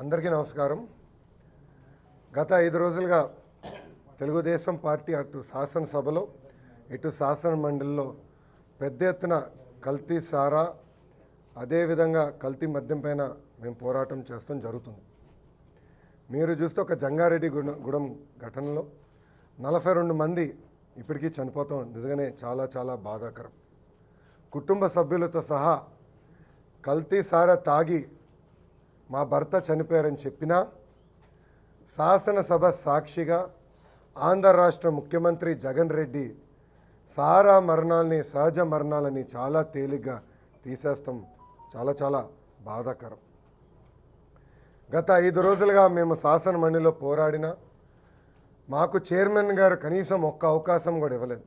అందరికీ నమస్కారం. గత ఐదు రోజులుగా తెలుగుదేశం పార్టీ అటు శాసనసభలో ఇటు శాసన మండలిలో పెద్ద ఎత్తున కల్తీ సారా అదేవిధంగా కల్తీ మద్యం పైన మేము పోరాటం చేస్తాం జరుగుతుంది. మీరు చూస్తే ఒక జంగారెడ్డి గుణ గుడం ఘటనలో నలభై రెండు మంది ఇప్పటికీ చనిపోతాం నిజంగానే చాలా చాలా బాధాకరం. కుటుంబ సభ్యులతో సహా కల్తీ సారా తాగి మా భర్త చనిపోయారని చెప్పినా శాసనసభ సాక్షిగా ఆంధ్ర రాష్ట్ర ముఖ్యమంత్రి జగన్ రెడ్డి సారా మరణాలని సహజ మరణాలని చాలా తేలిగ్గా తీసేస్తాం. చాలా చాలా బాధాకరం. గత ఐదు రోజులుగా మేము శాసన మండలిలో పోరాడినా మాకు చైర్మన్ గారు కనీసం ఒక్క అవకాశం కూడా ఇవ్వలేదు.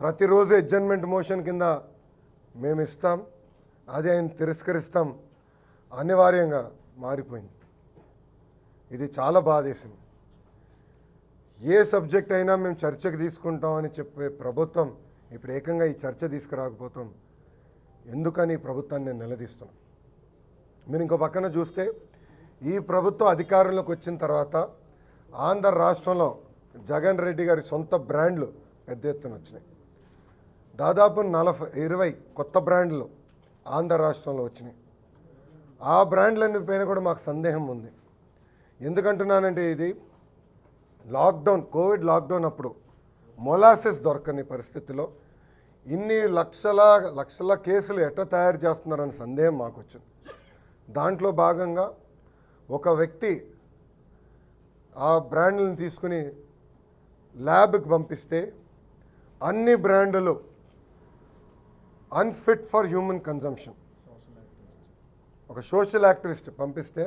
ప్రతిరోజు అడ్జర్న్మెంట్ మోషన్ కింద మేము ఇస్తాం అది ఆయన తిరస్కరిస్తాం అనివార్యంగా మారిపోయింది. ఇది చాలా బాధేసింది. ఏ సబ్జెక్ట్ అయినా మేము చర్చకు తీసుకుంటామని చెప్పే ప్రభుత్వం ఇప్పుడు ఏకంగా ఈ చర్చ తీసుకురాకపోతాం. ఎందుకని ఈ ప్రభుత్వాన్ని నేను నిలదీస్తున్నాం మీరు ఇంకో పక్కన చూస్తే ఈ ప్రభుత్వం అధికారంలోకి వచ్చిన తర్వాత ఆంధ్ర రాష్ట్రంలో జగన్ రెడ్డి గారి సొంత బ్రాండ్లు పెద్ద ఎత్తున వచ్చినాయి. దాదాపు నలభై ఇరవై కొత్త బ్రాండ్లు ఆంధ్ర రాష్ట్రంలో వచ్చినాయి. ఆ బ్రాండ్లన్నీ పైన కూడా మాకు సందేహం ఉంది. ఎందుకంటున్నానంటే ఇది లాక్డౌన్ కోవిడ్ లాక్డౌన్ అప్పుడు మొలాసెస్ దొరకని పరిస్థితిలో ఇన్ని లక్షల లక్షల కేసులు ఎట్లా తయారు చేస్తున్నారని సందేహం మాకు వచ్చింది దాంట్లో భాగంగా ఒక వ్యక్తి ఆ బ్రాండ్లను తీసుకుని ల్యాబ్కి పంపిస్తే అన్ని బ్రాండ్లు అన్ఫిట్ ఫర్ హ్యూమన్ కన్జంప్షన్ ఒక సోషల్ యాక్టివిస్ట్ పంపిస్తే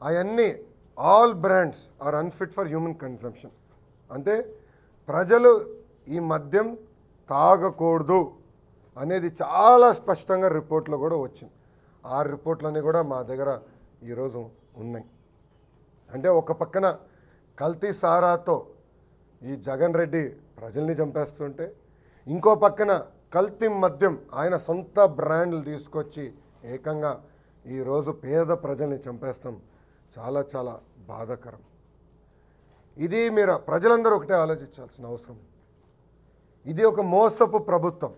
అవన్నీ all brands are unfit for human consumption. అంటే ప్రజలు ఈ మద్యం తాగకూడదు అనేది చాలా స్పష్టంగా రిపోర్ట్లో కూడా వచ్చింది. ఆ రిపోర్ట్లన్నీ కూడా మా దగ్గర ఈరోజు ఉన్నాయి. అంటే ఒక పక్కన కల్తీ సారాతో ఈ జగన్ రెడ్డి ప్రజల్ని చంపేస్తుంటే ఇంకో పక్కన కల్తీ మద్యం ఆయన సొంత బ్రాండ్లు తీసుకొచ్చి ఏకంగా ఈరోజు పేద ప్రజల్ని చంపేస్తాం. చాలా చాలా బాధాకరం. ఇది మీరు ప్రజలందరూ ఒకటే ఆలోచించాల్సిన అవసరం. ఇది ఒక మోసపు ప్రభుత్వం.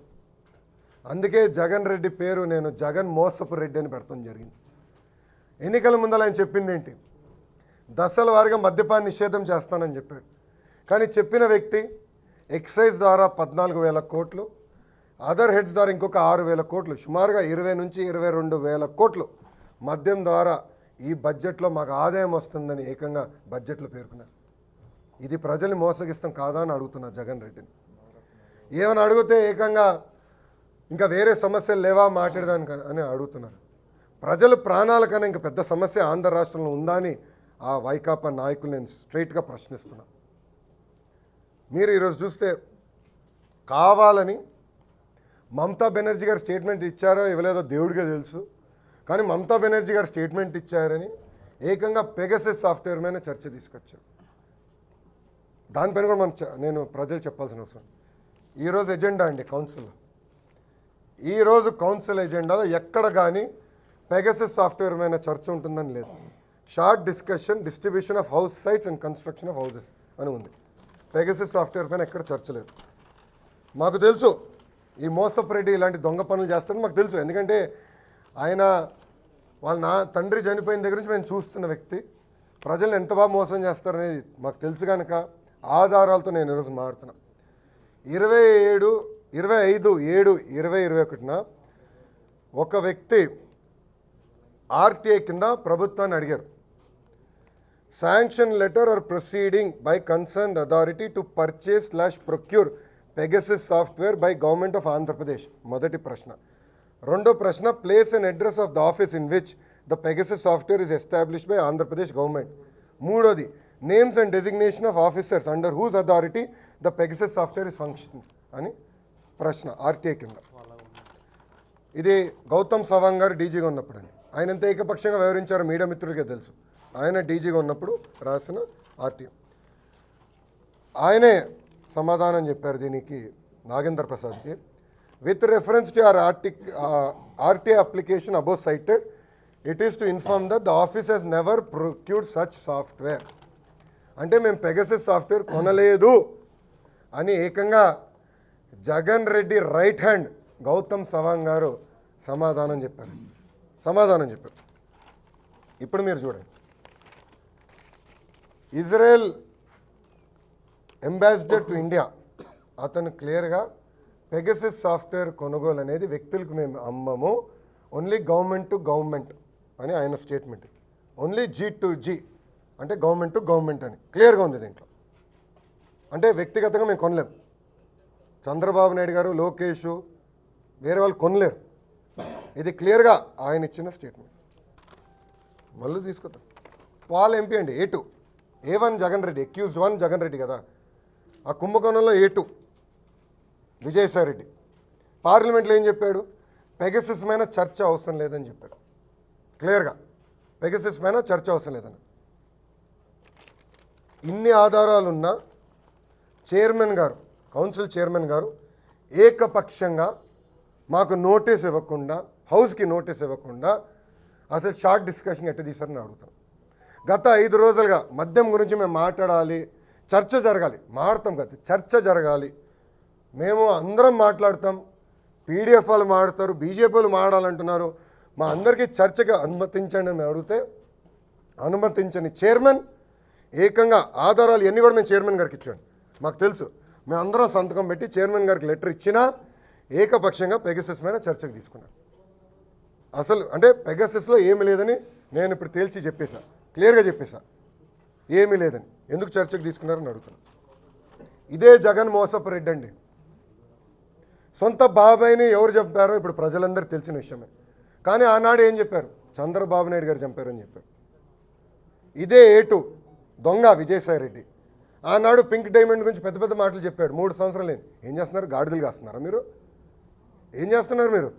అందుకే జగన్ రెడ్డి పేరు నేను జగన్ మోసపు రెడ్డి అని పెడతాం జరిగింది. ఎన్నికల ముందర ఆయన చెప్పింది ఏంటి దశల వారీగా మద్యపాన్ని నిషేధం చేస్తానని చెప్పాడు. కానీ చెప్పిన వ్యక్తి ఎక్సైజ్ ద్వారా పద్నాలుగు వేల కోట్లు అదర్ హెడ్స్ ద్వారా ఇంకొక ఆరు వేల కోట్లు సుమారుగా ఇరవై నుంచి ఇరవై రెండు వేల కోట్లు మద్యం ద్వారా ఈ బడ్జెట్లో మాకు ఆదాయం వస్తుందని ఏకంగా బడ్జెట్లో పేర్కొన్నారు. ఇది ప్రజల్ని మోసగిస్తాం కాదా అని అడుగుతున్నా జగన్ రెడ్డిని. ఏమని అడిగితే ఏకంగా ఇంకా వేరే సమస్యలు లేవా మాట్లాడదానికి అని అడుగుతున్నారు. ప్రజల ప్రాణాల కన్నా ఇంకా పెద్ద సమస్య ఆంధ్ర రాష్ట్రంలో ఉందా అని ఆ వైకాపా నాయకులు నేను స్ట్రైట్గా ప్రశ్నిస్తున్నా. మీరు ఈరోజు చూస్తే కావాలని మమతా బెనర్జీ గారు స్టేట్మెంట్ ఇచ్చారో ఇవ్వలేదో దేవుడిగా తెలుసు. కానీ మమతా బెనర్జీ గారు స్టేట్మెంట్ ఇచ్చారని ఏకంగా పెగసెస్ సాఫ్ట్వేర్ మీద చర్చ తీసుకొచ్చారు. దానిపైన కూడా మనం నేను ప్రజలు చెప్పాల్సిన అవసరం. ఈరోజు ఎజెండా అండి కౌన్సిల్. ఈరోజు కౌన్సిల్ ఎజెండాలో ఎక్కడ కానీ పెగసెస్ సాఫ్ట్వేర్ మీద చర్చ ఉంటుందని లేదు. Short discussion distribution of house sites and construction of houses అని ఉంది. పెగసెస్ సాఫ్ట్వేర్ పైన ఎక్కడ చర్చ లేదు. మాకు తెలుసు ఈ మోసపు రెడ్డి ఇలాంటి దొంగ పనులు చేస్తారని మాకు తెలుసు. ఎందుకంటే ఆయన వాళ్ళ నా తండ్రి చనిపోయిన దగ్గర నుంచి మేము చూస్తున్న వ్యక్తి. ప్రజలు ఎంత బాగా మోసం చేస్తారనేది మాకు తెలుసు కనుక ఆధారాలతో నేను ఈరోజు మాడుతున్నా ఇరవై ఏడు ఇరవై ఐదు ఏడు ఇరవై ఇరవై ఒకటిన ఒక వ్యక్తి ఆర్టీఐ కింద ప్రభుత్వాన్ని అడిగారు. Sanction letter or proceeding by concern authority to purchase slash procure Pegasus software by government of Andhra Pradesh మొదటి ప్రశ్న రెండో ప్రశ్న place and address of the office in which the Pegasus software is establish by Andhra Pradesh government మూడోది names and designation of officers under whose authority the Pegasus software is function అని ప్రశ్న RTI కింద. ఇది గౌతమ్ సవాంగ్ గారు డీజీగా ఉన్నప్పుడు అని. ఆయన ఎంత ఏకపక్షంగా వివరించారు మీడియా మిత్రులకే తెలుసు. ఆయన డీజీగా ఉన్నప్పుడు రాసిన ఆర్టీఐ ఆయనే సమాధానం చెప్పారు దీనికి Nagendra ప్రసాద్కి. With reference to R RT RTI application above cited it is to inform that the office has never procured such software అంటే మేము పెగసిస్ సాఫ్ట్వేర్ కొనలేదు అని ఏకంగా జగన్ రెడ్డి రైట్ హ్యాండ్ గౌతమ్ సవాంగ్ గారు సమాధానం చెప్పారు. సమాధానం చెప్పారు. ఇప్పుడు మీరు చూడండి. ఇజ్రాయెల్ అంబాసిడర్ టు ఇండియా అతను క్లియర్గా పెగసిస్ సాఫ్ట్వేర్ కొనుగోలు అనేది వ్యక్తులకు మేము అమ్మము. ఓన్లీ గవర్నమెంట్ టు గవర్నమెంట్ అని ఆయన statement only G to G అంటే గవర్నమెంట్ టు గవర్నమెంట్ అని. క్లియర్గా ఉంది దీంట్లో. అంటే వ్యక్తిగతంగా మేము కొనలేము. చంద్రబాబు నాయుడు గారు లోకేష్ వేరే వాళ్ళు కొనలేరు. ఇది క్లియర్గా ఆయన ఇచ్చిన స్టేట్మెంట్ మళ్ళీ తీసుకొద్దాం. వాళ్ళ ఎంపీ అండి A two? A one Jagan Reddy accused one Jagan Reddy కదా. ఆ కుంభకోణంలో ఏ టూ రెడ్డి పార్లమెంట్లో ఏం చెప్పాడు? పెగసిస్ మీద చర్చ అవసరం లేదని చెప్పాడు. క్లియర్గా. పెగసిస్ మీద చర్చ అవసరం లేదని. ఇన్ని ఆధారాలున్న చైర్మన్ గారు కౌన్సిల్ చైర్మన్ గారు ఏకపక్షంగా మాకు నోటీస్ ఇవ్వకుండా హౌస్కి నోటీస్ ఇవ్వకుండా అసలు షార్ట్ డిస్కషన్ ఎట్ట తీసారని అడుగుతాం. గత ఐదు రోజులుగా మద్యం గురించి మేము మాట్లాడాలి చర్చ జరగాలి. మాడతాం కదా చర్చ జరగాలి. మేము అందరం మాట్లాడతాం. పీడిఎఫ్ వాళ్ళు మాడతారు బీజేపీ వాళ్ళు మాడాలంటున్నారు మా అందరికీ చర్చగా అనుమతించండి అని అడిగితే అనుమతించని చైర్మన్ ఏకంగా ఆధారాలు ఎన్ని కూడా మేము చైర్మన్ గారికి ఇచ్చాను మాకు తెలుసు. మేము అందరం సంతకం పెట్టి చైర్మన్ గారికి లెటర్ ఇచ్చినా ఏకపక్షంగా పెగసెస్ మీద చర్చకు తీసుకున్నాం. అసలు అంటే పెగసెస్లో ఏమి లేదని నేను ఇప్పుడు తేల్చి చెప్పేశాను క్లియర్గా చెప్పేశాను ఏమీ లేదని. ఎందుకు చర్చకు తీసుకున్నారని అడుగుతున్నాను ఇదే జగన్ మోసపు రెడ్డి అండి. సొంత బాబాయిని ఎవరు చెప్పారో ఇప్పుడు ప్రజలందరూ తెలిసిన విషయమే. కానీ ఆనాడు ఏం చెప్పారు? చంద్రబాబు నాయుడు గారు చంపారని చెప్పారు. ఇదే ఏటు దొంగ విజయసాయి రెడ్డి. ఆనాడు పింక్ డైమండ్ గురించి పెద్ద పెద్ద మాటలు చెప్పాడు. మూడు సంవత్సరాలు ఏంటి ఏం చేస్తున్నారు? గాడిదలు కాస్తున్నారా మీరు? ఏం చేస్తున్నారు మీరు?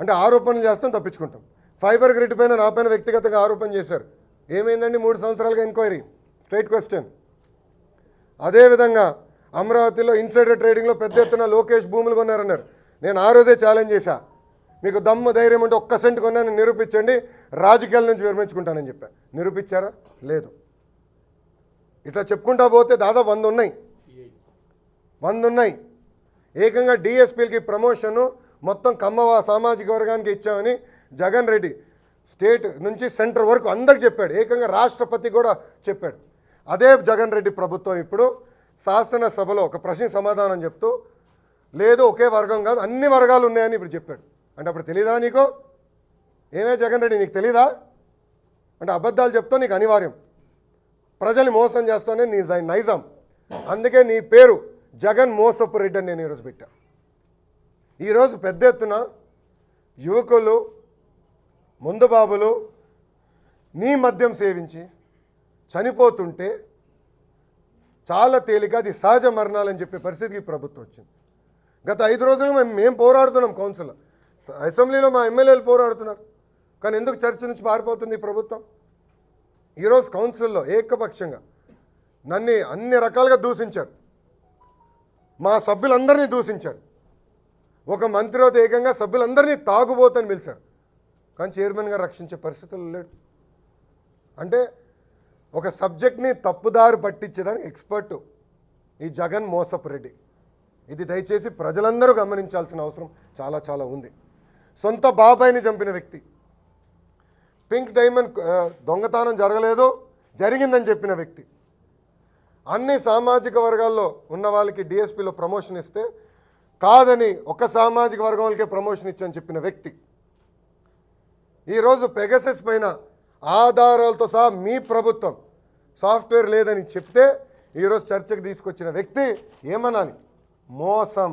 అంటే ఆరోపణలు చేస్తాం తప్పించుకుంటాం. ఫైబర్ గ్రిడ్ పైన నా పైన వ్యక్తిగతంగా ఆరోపణ చేశారు. ఏమైందండి మూడు సంవత్సరాలుగా ఎంక్వైరీ స్ట్రైట్ క్వశ్చన్ అదేవిధంగా అమరావతిలో ఇన్సైడర్ ట్రేడింగ్లో పెద్ద ఎత్తున లోకేష్ భూములు కొన్నారన్నారు. నేను ఆ రోజే ఛాలెంజ్ చేశా. మీకు దమ్ము ధైర్యం ఉంటే ఒక్క సెంట్ కొన్నాను నిరూపించండి రాజకీయాల నుంచి విరమించుకుంటానని చెప్పా. నిరూపించారా? లేదు. ఇట్లా చెప్పుకుంటా పోతే దాదాపు వంద ఉన్నాయి వంద ఉన్నాయి ఏకంగా డిఎస్పీలకి ప్రమోషను మొత్తం కమ్మవ సామాజిక వర్గానికి ఇచ్చామని జగన్ రెడ్డి స్టేట్ నుంచి సెంటర్ వరకు అందరికి చెప్పాడు. ఏకంగా రాష్ట్రపతి కూడా చెప్పాడు. అదే జగన్ రెడ్డి ప్రభుత్వం ఇప్పుడు శాసనసభలో ఒక ప్రశ్న సమాధానం చెప్తూ లేదు ఒకే వర్గం కాదు అన్ని వర్గాలు ఉన్నాయని ఇప్పుడు చెప్పాడు. అంటే అప్పుడు తెలీదా నీకు? ఏమే జగన్ రెడ్డి నీకు తెలీదా? అంటే అబద్ధాలు చెప్తా నీకు అనివార్యం. ప్రజల్ని మోసం చేస్తానే నీ జై- నైజం. అందుకే నీ పేరు జగన్ మోసపు రెడ్డి అని నేను ఈరోజు పెట్టా. ఈరోజు పెద్ద ఎత్తున యువకులు ముందు బాబులు నీ మద్యం సేవించి చనిపోతుంటే చాలా తేలిక అది సహజ మరణాలని చెప్పే పరిస్థితికి ప్రభుత్వం వచ్చింది. గత ఐదు రోజులు మేము మేము పోరాడుతున్నాం కౌన్సిల్. అసెంబ్లీలో మా ఎమ్మెల్యేలు పోరాడుతున్నారు. కానీ ఎందుకు చర్చ నుంచి పారిపోతుంది ప్రభుత్వం? ఈరోజు కౌన్సిల్లో ఏకపక్షంగా నన్ను అన్ని రకాలుగా దూషించారు. మా సభ్యులందరినీ దూషించారు. ఒక మంత్రితో ఏకంగా సభ్యులందరినీ తాగుబోతని పిలిచారు. కానీ చైర్మన్ గారు రక్షించే పరిస్థితులు లేడు. అంటే ఒక సబ్జెక్ట్ని తప్పుదారి పట్టించేదానికి ఎక్స్పర్టు ఈ జగన్ మోసపు రెడ్డి ఇది దయచేసి ప్రజలందరూ గమనించాల్సిన అవసరం చాలా చాలా ఉంది. సొంత బాబాయిని చంపిన వ్యక్తి. పింక్ డైమండ్ దొంగతనం జరగలేదు జరిగిందని చెప్పిన వ్యక్తి. అన్ని సామాజిక వర్గాల్లో ఉన్న వాళ్ళకి డిఎస్పీలో ప్రమోషన్ ఇస్తే కాదని ఒక సామాజిక వర్గం వాళ్ళకే ప్రమోషన్ ఇచ్చని చెప్పిన వ్యక్తి. ఈరోజు పెగసెస్ పైన ఆధారాలతో సహా మీ ప్రభుత్వం సాఫ్ట్వేర్ లేదని చెప్తే ఈరోజు చర్చకు తీసుకొచ్చిన వ్యక్తి ఏమనాలి? మోసం.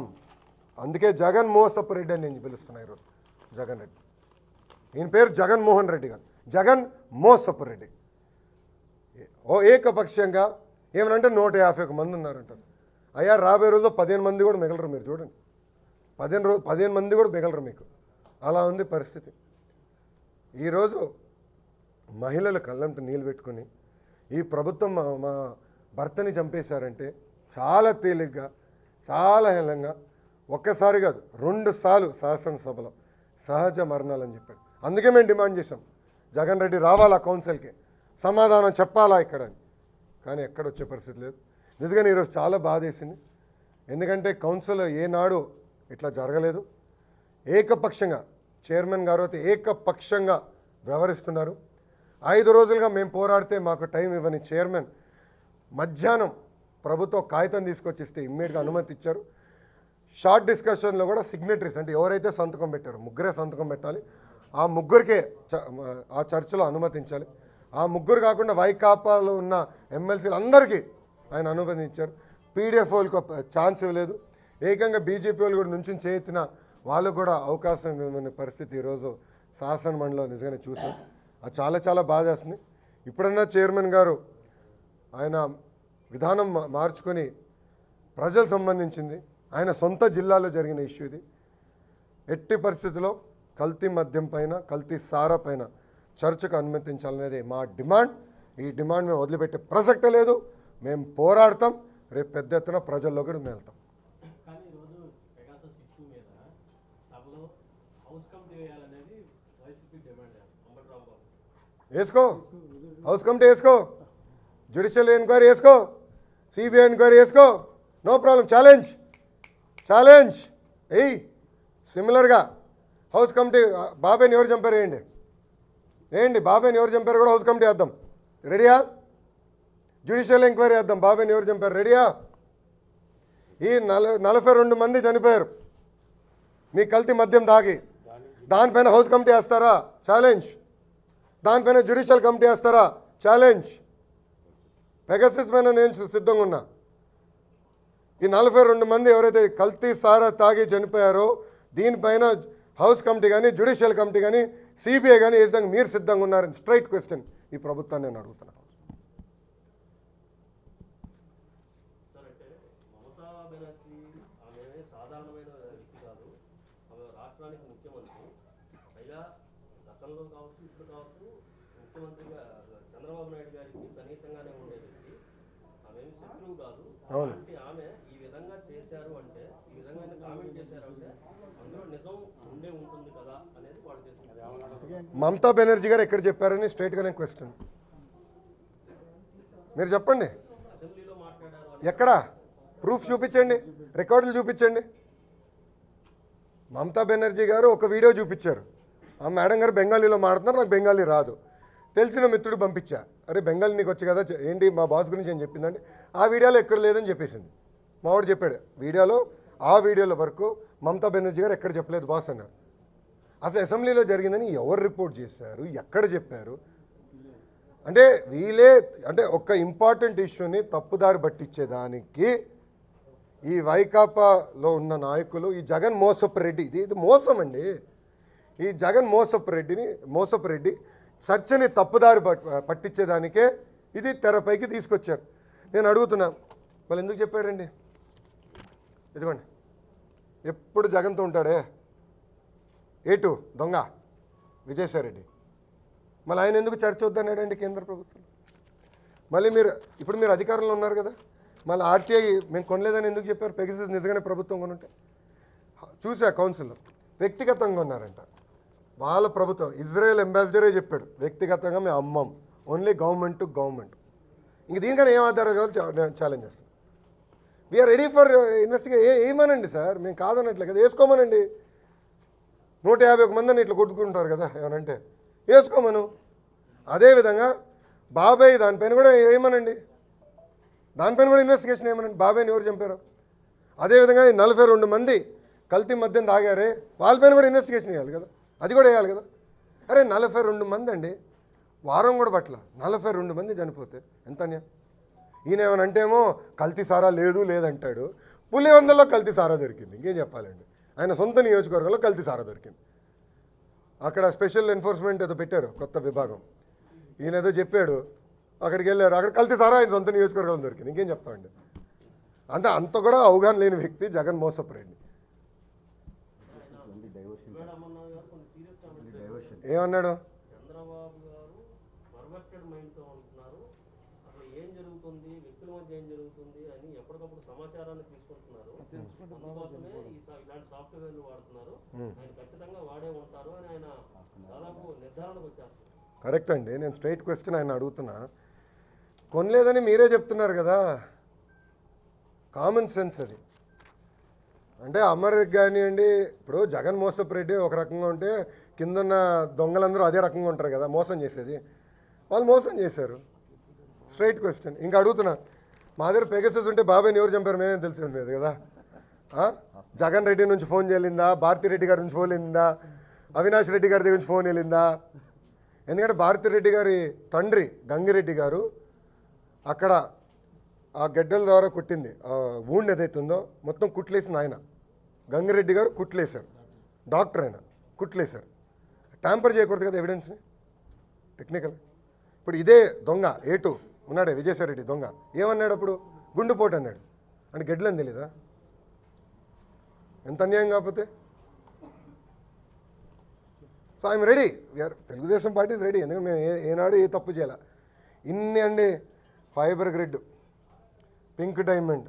అందుకే జగన్ మోసపు రెడ్డి అని నేను పిలుస్తున్నా ఈరోజు జగన్ రెడ్డి. ఈయన పేరు జగన్మోహన్ రెడ్డి గారు. జగన్ మోసపు రెడ్డి. ఓ ఏకపక్షంగా ఏమనంటే నూట యాభై ఒక మంది ఉన్నారంటారు. అయ్యా రాబోయే రోజు పదిహేను మంది కూడా మిగలరు మీరు చూడండి. పదిహేను రోజు పదిహేను మంది కూడా మిగలరు మీకు. అలా ఉంది పరిస్థితి. ఈరోజు మహిళలు కళ్ళంట నీళ్ళు పెట్టుకొని ఈ ప్రభుత్వం మా మా భర్తని చంపేశారంటే చాలా తేలిగ్గా చాలా హేళంగా ఒక్కసారి కాదు రెండు సార్లు శాసనసభలో సహజ మరణాలని చెప్పాడు. అందుకే మేము డిమాండ్ చేసాం జగన్ రెడ్డి రావాలా కౌన్సిల్కి? సమాధానం చెప్పాలా ఇక్కడ అని? కానీ ఎక్కడ వచ్చే పరిస్థితి లేదు. నిజంగా ఈరోజు చాలా బాధేసింది. ఎందుకంటే కౌన్సిల్ ఏనాడు ఇట్లా జరగలేదు. ఏకపక్షంగా చైర్మన్ గారు అయితే ఏకపక్షంగా వ్యవహరిస్తున్నారు. ఐదు రోజులుగా మేము పోరాడితే మాకు టైం ఇవ్వని చైర్మన్ మధ్యాహ్నం ప్రభుత్వం కాగితం తీసుకొచ్చి ఇస్తే ఇమ్మీడియట్గా అనుమతి ఇచ్చారు. షార్ట్ డిస్కషన్లో కూడా సిగ్నేటరీస్ అంటే ఎవరైతే సంతకం పెట్టారో ముగ్గురే సంతకం పెట్టాలి. ఆ ముగ్గురికే చ- ఆ చర్చలో అనుమతించాలి. ఆ ముగ్గురు కాకుండా వైకాపాలో ఉన్న ఎమ్మెల్సీలు అందరికీ ఆయన అనుమతించారు. పీడిఎఫ్ వాళ్ళకి ఛాన్స్ ఇవ్వలేదు. ఏకంగా బీజేపీ వాళ్ళు కూడా నుంచి చేతిన వాళ్ళకు కూడా అవకాశం ఇవ్వని పరిస్థితి ఈరోజు శాసన మండలిలో నిజంగానే చూసాం. అది చాలా చాలా బాధ చేస్తుంది. ఇప్పుడన్నా చైర్మన్ గారు ఆయన విధానం మా- మార్చుకొని ప్రజలు సంబంధించింది ఆయన సొంత జిల్లాలో జరిగిన ఇష్యూ ఇది. ఎట్టి పరిస్థితుల్లో కల్తీ మద్యం పైన కల్తీ సారా పైన చర్చకు అనుమతించాలనేది మా డిమాండ్. ఈ డిమాండ్ మేము వదిలిపెట్టే ప్రసక్తే లేదు. మేము పోరాడతాం. రేపు పెద్ద ఎత్తున ప్రజల్లో కూడా మేము వెళ్తాం కానీ ఈరోజు పెగాసస్ ఇష్యూ మీద సభలో హౌస్ కమిటీ వేయాలనేది వైసీపీ డిమాండ్ అంబటరావు బాబు వేసుకో. హౌస్ కమిటీ వేసుకో. జ్యుడిషియల్ ఎంక్వైరీ వేసుకో. సిబిఐ ఎంక్వైరీ వేసుకో. No problem. ఛాలెంజ్. ఛాలెంజ్. ఎయ్ సిమిలర్గా హౌస్ కమిటీ బాబాయ్ని ఎవరు చంపారు వేయండి వేయండి బాబాయ్ని ఎవరు చంపారు కూడా హౌస్ కమిటీ వేద్దాం. రెడీయా? జ్యుడిషియల్ ఎంక్వైరీ వేద్దాం. బాబాయ్ని ఎవరు చంపారు? రెడీయా? ఈ నల నలభై రెండు మంది చనిపోయారు. మీ కల్తీ మద్యం తాగి. దానిపైన హౌస్ కమిటీ వేస్తారా? ఛాలెంజ్. దానిపైన జ్యుడిషియల్ కమిటీ వేస్తారా? ఛాలెంజ్ పెగసిస్ పైన నేను సిద్ధంగా ఉన్నా. ఈ నలభై రెండు మంది ఎవరైతే కల్తీ సారా తాగి చనిపోయారో దీనిపైన హౌస్ కమిటీ కానీ జ్యుడిషియల్ కమిటీ కానీ సిబిఐ కానీ ఏ విధంగా మీరు సిద్ధంగా ఉన్నారని స్ట్రైట్ క్వశ్చన్ ఈ ప్రభుత్వాన్ని నేను అడుగుతున్నాను సాధారణమైన వ్యక్తి కాదు. రాష్ట్రానికి ముఖ్యమంత్రి. గతంలో కావచ్చు ఇప్పుడు కావచ్చు ముఖ్యమంత్రిగా చంద్రబాబు నాయుడు గారికి సన్నిహితంగానే ఉండే వ్యక్తి ఆమె ఏమి శత్రువు కాదు. అలాంటి ఆమె ఈ విధంగా చేశారు అంటే ఈ విధంగా కామెంట్ చేశారు అంటే అందులో నిజం ఉండే ఉంటుంది కదా అనేది వాళ్ళు చేసింది మమతా బెనర్జీ గారు ఎక్కడ చెప్పారని స్ట్రైట్గానే క్వశ్చన్ మీరు చెప్పండి. ఎక్కడ? ప్రూఫ్ చూపించండి. రికార్డులు చూపించండి. మమతా బెనర్జీ గారు ఒక వీడియో చూపించారు. ఆ మేడం గారు బెంగాలీలో మాట్లాడుతున్నారు నాకు బెంగాలీ రాదు. తెలిసిన మిత్రుడు పంపించా. అరే బెంగాలీ నీకు వచ్చి కదా ఏంటి మా బాస్ గురించి ఏం చెప్పిందంటే ఆ వీడియోలో ఎక్కడ లేదని చెప్పేసింది. మావాడు చెప్పాడు వీడియోలో ఆ వీడియోలో వరకు మమతా బెనర్జీ గారు ఎక్కడ చెప్పలేదు బాస్ అన్నారు. అసలు అసెంబ్లీలో జరిగిందని ఎవరు రిపోర్ట్ చేశారు ఎక్కడ చెప్పారు? అంటే వీలే అంటే ఒక ఇంపార్టెంట్ ఇష్యూని తప్పుదారి పట్టించేదానికి ఈ వైకాపాలో ఉన్న నాయకులు ఈ జగన్ మోసపు రెడ్డి ఇది ఇది మోసం అండి ఈ జగన్ మోసపు రెడ్డిని మోసపు రెడ్డి చర్చని తప్పుదారి పట్- పట్టించేదానికే ఇది తెరపైకి తీసుకొచ్చారు. నేను అడుగుతున్నా వాళ్ళు ఎందుకు చెప్పాడండి? ఇదిగోండి. ఎప్పుడు జగన్తో ఉంటాడే? ఏటు? దొంగ? విజయసాయిరెడ్డి. మళ్ళీ ఆయన ఎందుకు చర్చ వద్దన్నాడండి కేంద్ర ప్రభుత్వం? మళ్ళీ మీరు ఇప్పుడు మీరు అధికారంలో ఉన్నారు కదా? మళ్ళీ ఆర్టీఐ మేము కొనలేదని ఎందుకు చెప్పారు? పెగిసిస్ నిజంగానే ప్రభుత్వం కొనుంటే. చూసా కౌన్సిల్లో. వ్యక్తిగతంగా ఉన్నారంట వాళ్ళ ప్రభుత్వం ఇజ్రాయెల్ అంబాసిడరే చెప్పాడు వ్యక్తిగతంగా మేము అమ్మం. ఓన్లీ గవర్నమెంట్ టు గవర్నమెంట్ ఇంక దీనికన్నా ఏం ఆధారం కావాలి ఛాలెంజ్ చేస్తాం. వీఆర్ రెడీ ఫర్ ఇన్వెస్టిగే ఏమనండి సార్? మేము కాదన్నట్లే కదా వేసుకోమనండి. నూట యాభై ఒక మందిని ఇట్లా కొట్టుకుంటారు కదా ఏమనంటే. వేసుకోమను. అదేవిధంగా బాబాయ్ దానిపైన కూడా ఏమనండి? దానిపైన కూడా ఇన్వెస్టిగేషన్ ఏమనండి? బాబాయ్ని ఎవరు చంపారు? అదేవిధంగా నలభై రెండు మంది కల్తీ మద్యం తాగారే వాళ్ళపైన కూడా ఇన్వెస్టిగేషన్ చేయాలి కదా. అది కూడా వేయాలి కదా. అరే నలభై రెండు మంది అండి. వారం కూడా పట్ల నలభై రెండు మంది చనిపోతే ఎంత అన్యాయం? ఈయన ఏమనంటేమో కల్తీ సారా లేదు లేదంటాడు. పులివందల్లో కల్తీ సారా దొరికింది. ఇంకేం చెప్పాలండి. ఆయన సొంత నియోజకవర్గంలో కల్తీ సారా దొరికింది. అక్కడ స్పెషల్ ఎన్ఫోర్స్మెంట్ ఏదో పెట్టారు కొత్త విభాగం. ఈయన ఏదో చెప్పాడు. అక్కడికి వెళ్ళారు. అక్కడ కల్తీ సారా ఆయన సొంత నియోజకవర్గంలో దొరికింది. ఇంకేం చెప్తామండి? అంటే అంత కూడా అవగాహన లేని వ్యక్తి జగన్ మోసపురెడ్డి అమర్నాథ్ గారు కొంచెం సీరియస్ కామెంట్ ఏమన్నాడు? చంద్రబాబు గారు పర్వర్టెడ్ మైండ్తో ఉంటున్నారు. అసలు ఏం జరుగుతుంది? వ్యక్తుల వ్యక్తుల మధ్య ఏం జరుగుతుంది? అని ఎప్పటికప్పుడు సమాచారాన్ని తీసుకుంటున్నారు. అందుకోసమే ఈ సా- ఇలాంటి సాఫ్ట్వేర్లు వాడుతున్నారు. ఆయన ఖచ్చితంగా వాడే ఉంటారు అని ఆయన దాదాపు నిర్ధారణకు వచ్చేస్తారు కరెక్ట్ అండి. నేను స్ట్రైట్ క్వశ్చన్ ఆయన అడుగుతున్నా. కొనలేదని మీరే చెప్తున్నారు కదా. కామన్ సెన్స్ అది. అంటే అమర్కి కానివ్వండి ఇప్పుడు జగన్ మోసపు రెడ్డి ఒక రకంగా ఉంటే కిందన్న దొంగలందరూ అదే రకంగా ఉంటారు కదా మోసం చేసేది. వాళ్ళు మోసం చేశారు. స్ట్రైట్ క్వశ్చన్ ఇంకా అడుగుతున్నా మా దగ్గర పెగసెస్ ఉంటే బాబాయ్ని ఎవరు చంపారు మేమేం తెలిసి ఉండేది కదా. జగన్ రెడ్డి నుంచి ఫోన్ చేయాలిందా? భారతి రెడ్డి గారి నుంచి ఫోన్ వెళ్ళిందా అవినాష్ రెడ్డి గారి దగ్గర నుంచి ఫోన్ వెళ్ళిందా ఎందుకంటే భారతి రెడ్డి గారి తండ్రి గంగిరెడ్డి గారు అక్కడ ఆ గెడ్డల ద్వారా కుట్టింది. ఊండ్ ఏదైతుందో ఉందో మొత్తం కుట్లేసిన ఆయన. గంగిరెడ్డి గారు కుట్లేశారు. డాక్టర్ ఆయన కుట్లేశారు. ట్యాంపర్ చేయకూడదు కదా ఎవిడెన్స్ని టెక్నికల్ ఇప్పుడు ఇదే దొంగ ఏటు ఉన్నాడే విజయసాయిరెడ్డి దొంగ. ఏమన్నాడు అప్పుడు? గుండుపోటు అన్నాడు. అంటే గడ్లని తెలీదా? ఎంత అన్యాయం కాకపోతే? So I'm ready we're Telugu Desam parties ready ఎందుకంటే మేము ఏనాడు ఏ తప్పు చేయాల? ఇన్ని అండి ఫైబర్ గ్రిడ్ పింక్ డైమండ్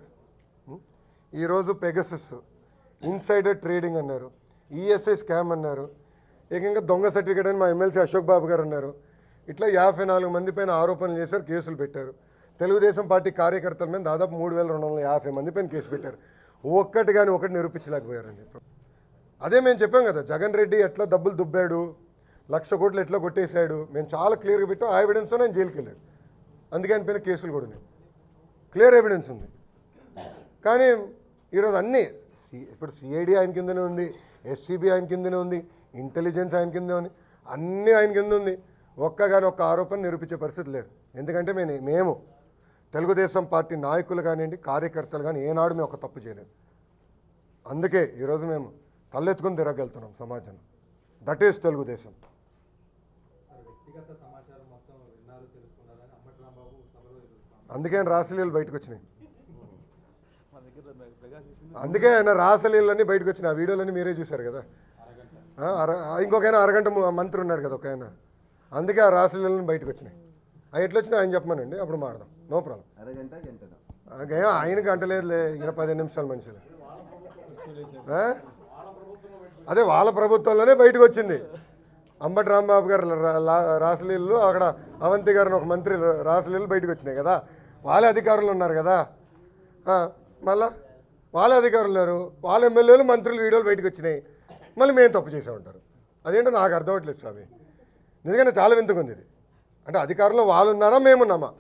ఈరోజు పెగసస్ ఇన్సైడర్ ట్రేడింగ్ అన్నారు. ఈఎస్ఐ స్కామ్ అన్నారు. ఏకంగా దొంగ సర్టిఫికేట్ అని మా ఎమ్మెల్సీ అశోక్ బాబు గారు అన్నారు. ఇట్లా యాభై నాలుగు మంది పైన ఆరోపణలు చేశారు కేసులు పెట్టారు. తెలుగుదేశం పార్టీ కార్యకర్తల మీద దాదాపు మూడు వేల రెండు వందల యాభై మంది పైన కేసు పెట్టారు. ఒక్కటి కానీ ఒకటి నిరూపించలేకపోయారండి అదే మేము చెప్పాం కదా జగన్ రెడ్డి ఎట్లా డబ్బులు దుబ్బాడు లక్ష కోట్లు ఎట్లా కొట్టేశాడు మేము చాలా క్లియర్గా పెట్టాం ఆ ఎవిడెన్స్తో నేను జైలుకి వెళ్ళాడు. అందుకే పైన కేసులు కూడా ఉన్నాయి. క్లియర్ ఎవిడెన్స్ ఉంది. కానీ ఈరోజు అన్నీ సి- ఇప్పుడు సిఐడి ఆయన కిందనే ఉంది ఎస్సీబీ ఆయన కిందనే ఉంది ఇంటెలిజెన్స్ ఆయన కిందే ఉంది. అన్నీ ఆయన కింద ఉంది. ఒక్క కానీ ఒక్క ఆరోపణ నిరూపించే పరిస్థితి లేదు. ఎందుకంటే మేము మేము తెలుగుదేశం పార్టీ నాయకులు కానివ్వండి కార్యకర్తలు కానీ ఏనాడు మేము ఒక తప్పు చేయలేదు. అందుకే ఈరోజు మేము తలెత్తుకుని తిరగలుగుతున్నాం సమాజంలో దట్ ఈస్ తెలుగుదేశం. అందుకే రాసలీలు బయటకు వచ్చినాయి అందుకే ఆయన రాసలీలన్నీ బయటకు వచ్చినాయి ఆ వీడియోలన్నీ మీరే చూశారు కదా. ఇంకొక ఆయన అరగంట మంత్రి ఉన్నాడు కదా ఒక ఆయన అందుకే ఆ రాసలీలన్నీ బయటకు వచ్చినాయి అవి ఎట్లా వచ్చినాయి ఆయన చెప్పమనండి అప్పుడు మాడదాం నో ప్రాబ్లం. అరగంట గంటన? అదే ఆయనకి గంటలేదులే ఈయన పదిహేను నిమిషాలు మనుషులు? అదే వాళ్ళ ప్రభుత్వంలోనే బయటకు వచ్చింది అంబటి రాంబాబు గారు రాసలీలు అక్కడ అవంతి గారిని ఒక మంత్రి రాసలీలు బయటకు వచ్చినాయి కదా. వాళ్ళే అధికారులు ఉన్నారు కదా. మళ్ళా? వాళ్ళే అధికారులు ఉన్నారు. వాళ్ళ ఎమ్మెల్యేలు మంత్రులు వీడియోలు బయటకు వచ్చినాయి మళ్ళీ మేము తప్పు చేసే ఉంటారు. అదేంటో నాకు అర్థం అవ్వట్లేదు స్వామి. నిజంగానే చాలా వింతగా ఉంది ఇది. అంటే అధికారంలో వాళ్ళు ఉన్నారా మేమున్నామా?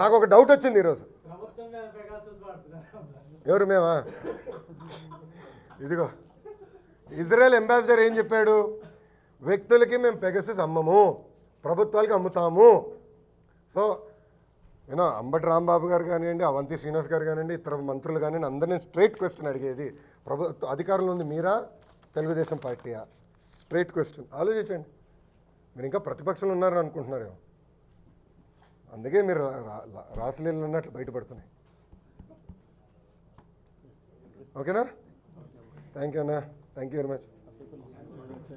నాకు ఒక డౌట్ వచ్చింది ఈరోజు. ఎవరు మేమా? ఇదిగో ఇజ్రాయెల్ అంబాసిడర్ ఏం చెప్పాడు? వ్యక్తులకి మేము పెగసెస్ అమ్మము ప్రభుత్వాలకి అమ్ముతాము. సో యూనో అంబటి రాంబాబు గారు కానివ్వండి అవంతి శ్రీనివాస్ గారు కానివ్వండి ఇతర మంత్రులు కానివ్వండి అందరినీ స్ట్రైట్ క్వశ్చన్ అడిగేది. ప్రభుత్వ అధికారంలో ఉంది మీరా? తెలుగుదేశం పార్టీయా స్ట్రైట్ క్వశ్చన్. ఆలోచించండి. మీరు ఇంకా ప్రతిపక్షంలో ఉన్నారని అనుకుంటున్నారేమో. అందుకే మీరు రా- రాసలీలు అన్నట్లు బయటపడుతున్నాయి. ఓకేనా? థ్యాంక్ యూ అన్న. Thank you very much.